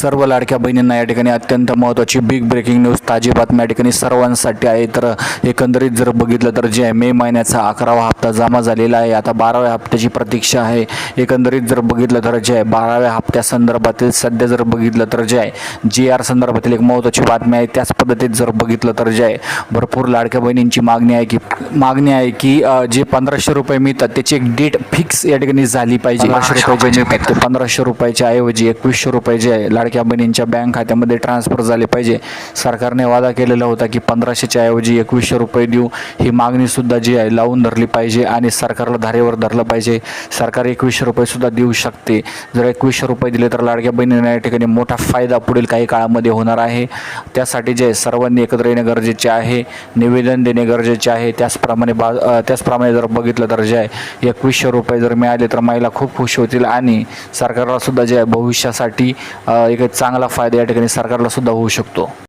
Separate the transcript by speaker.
Speaker 1: सर्व लाडक्या बहिणींना या ठिकाणी अत्यंत महत्त्वाची बिग ब्रेकिंग न्यूज ताजी बातमी या ठिकाणी सर्वांसाठी आहे. तर एकंदरीत जर बघितलं तर जे आहे मे महिन्याचा अकरावा हप्ता जमा झालेला आहे. आता बाराव्या हप्त्याची प्रतीक्षा आहे. एकंदरीत जर बघितलं तर जे आहे बाराव्या हप्त्यासंदर्भातील सध्या जर बघितलं तर जे आहे जी आर संदर्भातील एक महत्त्वाची बातमी आहे. त्याच पद्धतीत जर बघितलं तर जे आहे भरपूर लाडक्या बहिणींची मागणी आहे की मागणी आहे की जे पंधराशे रुपये मिळतात त्याची एक डेट फिक्स या ठिकाणी झाली पाहिजे. पंधराशे रुपयाच्या ऐवजी एकवीसशे रुपये जे आहे सारख्या बहिणींच्या बँक खात्यामध्ये ट्रान्सफर झाले पाहिजे. सरकारने वादा केलेला होता की पंधराशेच्या ऐवजी एकवीसशे रुपये देऊ. ही मागणीसुद्धा जी आहे लावून धरली पाहिजे आणि सरकारला धारेवर धरलं पाहिजे. सरकार एकवीसशे रुपयेसुद्धा देऊ शकते. जर एकवीसशे रुपये दिले तर लाडक्या बहिणींना या ठिकाणी मोठा फायदा पुढील काही काळामध्ये होणार आहे. त्यासाठी जे सर्वांनी एकत्र येणे गरजेचे आहे निवेदन देणे गरजेचे आहे त्याचप्रमाणे बा त्याचप्रमाणे जर बघितलं तर जे आहे एकवीसशे रुपये जर मिळाले तर महिला खूप खुश होतील आणि सरकारला सुद्धा जे आहे भविष्यासाठी एक चांगला फायदा या ठिकाणी सरकारला सुद्धा होऊ शकतो.